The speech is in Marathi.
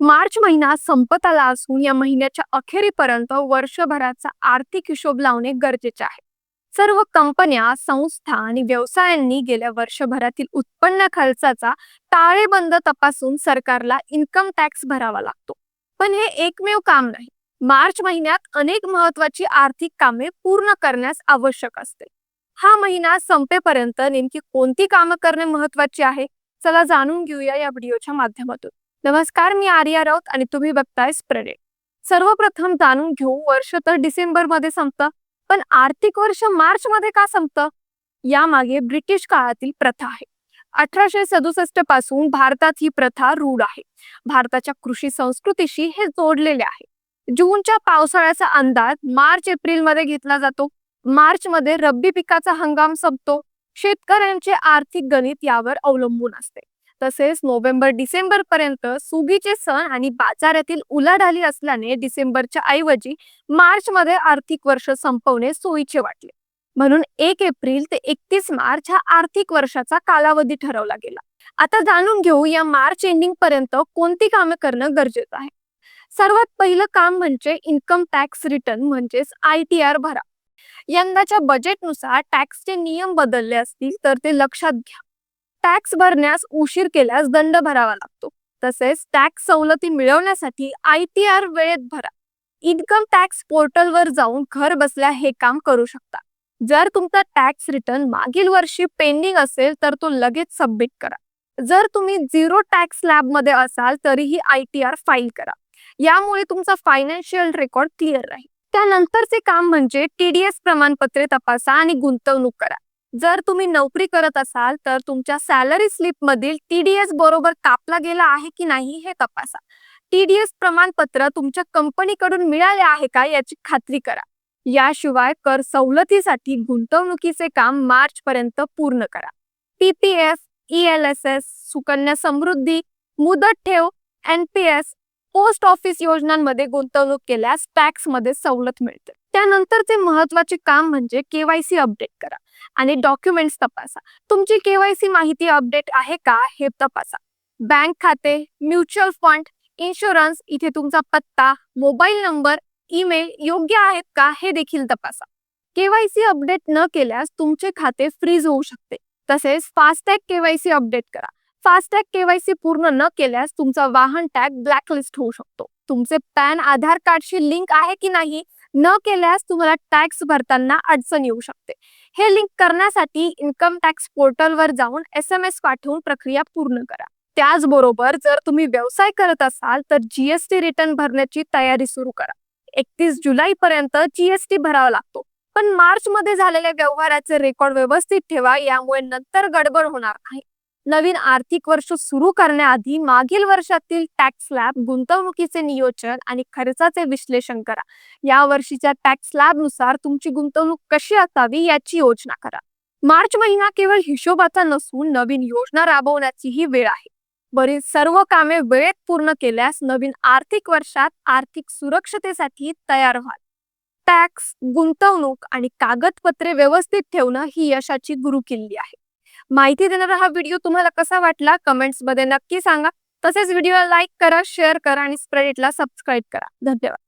मार्च महिना संपत आला असून या महिन्याच्या अखेरीपर्यंत वर्षभराचा आर्थिक हिशोब लावणे गरजेचे आहे. सर्व कंपन्या संस्था आणि व्यवसायांनी गेल्या वर्षभरातील उत्पन्न खर्चाचा ताळेबंद तपासून सरकारला इन्कम टॅक्स भरावा लागतो. पण हे एकमेव काम नाही. मार्च महिन्यात अनेक महत्वाची आर्थिक कामे पूर्ण करण्यास आवश्यक असते. हा महिना संपेपर्यंत नेमकी कोणती कामं करणे महत्वाची आहे? चला जाणून घेऊया या व्हिडिओच्या माध्यमातून. नमस्कार मी आर्या राऊत आणि तुम्ही बघताय स्प्रेड. सर्वप्रथम जाणून घेऊ वर्ष तर डिसेंबरमध्ये संपतं पण आर्थिक वर्ष मार्च मध्ये का संपतं? यामागे ब्रिटिश काळातील प्रथा आहे. अठराशे सदुसष्टपासून भारतात ही प्रथा रूढ आहे. भारताच्या कृषी संस्कृतीशी हे जोडलेले आहे. जूनच्या पावसाळ्याचा अंदाज मार्च एप्रिलमध्ये घेतला जातो. मार्च मध्ये रब्बी पिकाचा हंगाम संपतो. शेतकऱ्यांचे आर्थिक गणित यावर अवलंबून असते. तसेच नोव्हेंबर डिसेंबर पर्यंत सुगीचे सण आणि बाजारातील उलाढाली असल्याने डिसेंबरच्या ऐवजी मार्च मध्ये आर्थिक वर्ष संपवणे सोयीचे वाटले. म्हणून एक एप्रिल ते एकतीस मार्च हा आर्थिक वर्षाचा कालावधी ठरवला गेला. आता जाणून घेऊ या मार्च एंडिंग पर्यंत कोणती कामे करणं गरजेचं आहे. सर्वात पहिलं काम म्हणजे इन्कम टॅक्स रिटर्न म्हणजेच आय टी आर भरा. यंदाच्या बजेटनुसार टॅक्सचे नियम बदलले असतील तर ते लक्षात घ्या. टॅक्स भरण्यास उशीर केल्यास दंड भरावा लागतो. तसेच टॅक्स सवलती मिळवण्यासाठी आय टी आर वेळेत भरा. इन्कम टॅक्स पोर्टलवर जाऊन घर बसल्या हे काम करू शकता. जर तुमचा टॅक्स रिटर्न मागील वर्षी पेंडिंग असेल तर तो लगेच सबमिट करा. जर तुम्ही झिरो टॅक्स लॅबमध्ये असाल तरीही आय टी आर फाईल करा. यामुळे तुमचा फायनान्शियल रेकॉर्ड क्लिअर राहील. त्यानंतरचे काम म्हणजे टीडीएस प्रमाणपत्रे तपासा आणि गुंतवणूक करा. जर तुम्ही नोकरी करत असाल तर तुमच्या सॅलरी स्लिप मधील टीडीएस बरोबर कापला गेला आहे की नाही हे तपासा. टीडीएस प्रमाणपत्र तुमच्या कंपनीकडून मिळाले आहे का याची खात्री करा. याशिवाय कर सवलतीसाठी गुंतवणुकीचे काम मार्च पर्यंत पूर्ण करा. पीपीएफ ईएलएसएस सुकन्या समृद्धी मुदत ठेव एनपीएस पोस्ट ऑफिस योजनांमध्ये गुंतवणूक केल्यास टॅक्समध्ये सवलत मिळते. त्यानंतरचे महत्त्वाचे काम म्हणजे केवायसी अपडेट करा आणि डॉक्युमेंट्स तपासा. तुमची केवायसी माहिती अपडेट आहे का हे तपासा. बँक खाते म्युच्युअल फंड इन्शुरन्स इथे तुमचा पत्ता मोबाईल नंबर ईमेल योग्य आहेत का हे देखील तपासा. केवायसी अपडेट न केल्यास तुमचे खाते फ्रीज होऊ शकते. तसेच फास्टॅग केवायसी अपडेट करा. फास्टॅग केवायसी पूर्ण न केल्यास तुमचा वाहन टॅग ब्लॅकलिस्ट होऊ शकतो. तुमचे पॅन आधार कार्डशी लिंक आहे की नाही न केल्यास तुम्हाला टॅक्स भरताना अडचण येऊ शकते. हे लिंक करण्यासाठी इन्कम टॅक्स पोर्टलवर जाऊन एस एम एस पाठवून प्रक्रिया पूर्ण करा. त्याचबरोबर जर तुम्ही व्यवसाय करत असाल तर जीएसटी रिटर्न भरण्याची तयारी सुरू करा. एकतीस जुलै पर्यंत जीएसटी भरावा लागतो. पण मार्च मध्ये झालेल्या व्यवहाराचे रेकॉर्ड व्यवस्थित ठेवा यामुळे नंतर गडबड होणार नाही. नवीन आर्थिक वर्ष सुरू करण्याआधी मागील वर्षातील टॅक्स स्लॅब गुंतवणुकीचे नियोजन आणि खर्चाचे विश्लेषण करा. या वर्षीच्या टॅक्स स्लॅबनुसार तुमची गुंतवणूक कशी असावी याची योजना करा. मार्च महिना केवळ हिशोबाचा नसून नवीन योजना राबवण्याचीही वेळ आहे. बरीच सर्व कामे वेळेत पूर्ण केल्यास नवीन आर्थिक वर्षात आर्थिक सुरक्षतेसाठी तयार व्हाल. टॅक्स गुंतवणूक आणि कागदपत्रे व्यवस्थित ठेवणं ही यशाची गुरुकिल्ली आहे. माहिती देणारा हा व्हिडिओ तुम्हाला कसा वाटला कमेंट्समध्ये नक्की सांगा. तसेच व्हिडिओला लाईक करा शेअर करा आणि स्प्रेडिटला सबस्क्राईब करा. धन्यवाद.